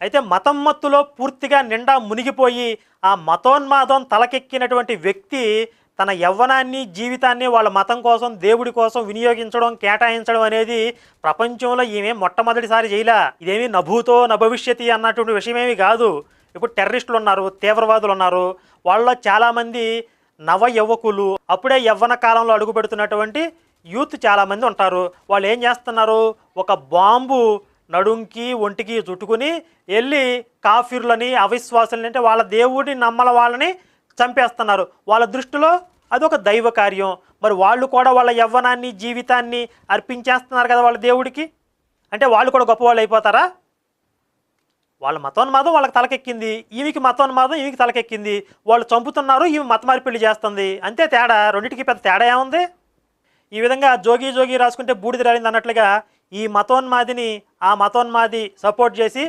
అయితే మతం మత్తులో పూర్తిగా నిండా మునిగిపోయి ఆ మతోన్మాదం తలకెక్కినటువంటి వ్యక్తి తన యవ్వనాన్ని జీవితాన్ని వాళ్ళ మతం కోసం దేవుడి కోసం వినియోగించడం కేటాయించడం అనేది ప్రపంచంలో ఈమె మొట్టమొదటిసారి చేయలే. ఇదేమి నభూతో నభవిష్యతి అన్నటువంటి విషయమేమి కాదు. ఇప్పుడు టెర్రరిస్టులు ఉన్నారు తీవ్రవాదులు ఉన్నారు వాళ్ళలో చాలామంది నవ యువకులు అప్పుడే యవ్వన కాలంలో అడుగు పెడుతున్నటువంటి యూత్ చాలామంది ఉంటారు. వాళ్ళు ఏం చేస్తున్నారు? ఒక బాంబు నడుంకి ఒంటికి చుట్టుకుని వెళ్ళి కాఫీర్లని అవిశ్వాసులని అంటే వాళ్ళ దేవుడిని నమ్మల వాళ్ళని చంపేస్తున్నారు. వాళ్ళ దృష్టిలో అదొక దైవ కార్యం. మరి వాళ్ళు కూడా వాళ్ళ యవ్వనాన్ని జీవితాన్ని అర్పించేస్తున్నారు కదా వాళ్ళ దేవుడికి? అంటే వాళ్ళు కూడా గొప్పవాళ్ళు అయిపోతారా? వాళ్ళ మతోన్మాదం వాళ్ళకి తలకెక్కింది. ఈమెకి మతోన్మాదం ఈమెకి తలకెక్కింది. వాళ్ళు చంపుతున్నారు ఈమె మత మార్పిడి చేస్తుంది. అంతే తేడా. రెండింటికి పెద్ద తేడా ఏముంది? ఈ విధంగా జోగి జోగి రాసుకుంటే బూడిద రాలింది అన్నట్లుగా ఈ మతోన్మాదిని ఆ మతోన్మాది సపోర్ట్ చేసి